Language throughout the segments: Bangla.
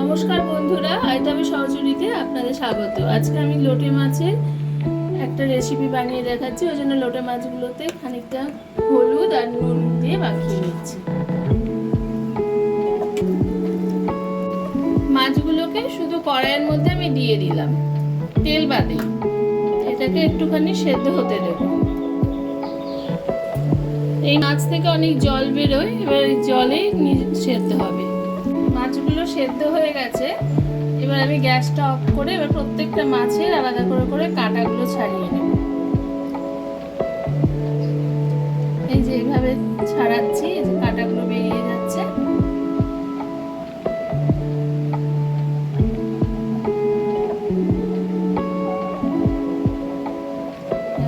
নমস্কার বন্ধুরা আইতাবে সহচরিতে আপনাদের স্বাগত। আজকে আমি লোটে মাছের একটা রেসিপি বানিয়ে দেখাচ্ছি, ওই জন্য লোটে মাছগুলোতে খানিকটা হলুদ আর নুন দিয়ে মাখিয়ে নিচ্ছি। মাছগুলোকে শুধু কড়াইয়ের মধ্যে আমি দিয়ে দিলাম, তেল বাদে। এটাকে একটুখানি সেদ্ধ হতে দেব। এই মাছ থেকে অনেক জল বেরোয়, এবার নি- সেদ্ধ হবে। মাছগুলো সেদ্ধ হয়ে গেছে, এবার আমি গ্যাসটা অফ করে এবার প্রত্যেকটা মাছের আলাদা করে করে কাঁটাগুলো ছাড়িয়ে নেব। এই যে এইভাবে ছাড়াচ্ছি, এই যে কাঁটাগুলো বেরিয়ে যাচ্ছে।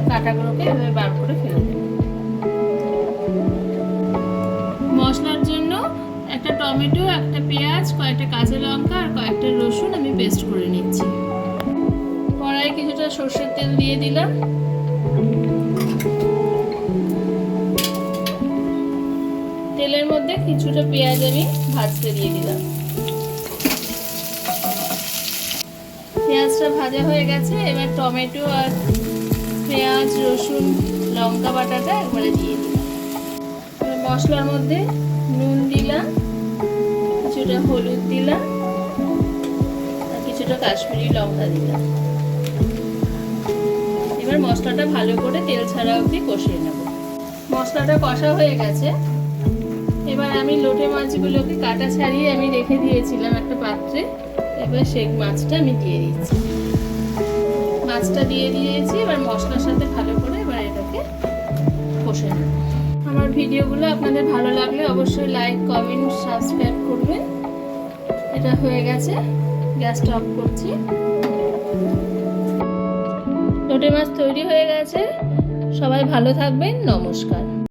কাঁটাগুলোকে এভাবে বার করে ফেলে দেব। টমেটো, একটা পেঁয়াজ, কয়েকটা কাঁচা লঙ্কা আর কয়েকটা রসুন আমি পেস্ট করে নিচ্ছি। কড়াই কিছুটা সর্ষের তেল দিয়ে দিলাম। তেলের মধ্যে কিছুটা পেঁয়াজ আমি ভাজতে দিয়ে দিলাম। পেঁয়াজটা ভাজা হয়ে গেছে, এবার টমেটো আর পেঁয়াজ, রসুন, লঙ্কা বাটাটা একবারে দিয়ে দিলাম। মশলার মধ্যে নুন দিলাম। কিছুটা হলুদ দিলাম আর কিছুটা কাশ্মীরি লঙ্কা দিলাম। এবার মশলাটা ভালো করে তেল ছাড়া অবধি কষিয়ে নেব। মশলাটা কষা হয়ে গেছে। এবার আমি লোটে মাছগুলোকে কাটা ছাড়িয়ে আমি রেখে দিয়েছিলাম একটা পাত্রে। এবার সেই মাছটা আমি দিয়ে দিচ্ছি। মাছটা দিয়ে দিয়েছি, এবার মশলার সাথে ভালো করে এবার এটাকে কষে নেব। আমার ভিডিওগুলো আপনাদের ভালো লাগলে অবশ্যই লাইক কমেন্ট সাবস্ক্রাইব করবেন। এটা হয়ে গেছে গ্যাসটা অফ করছি। লোটে মাছ তৈরি হয়ে গেছে। সবাই ভালো থাকবেন, নমস্কার।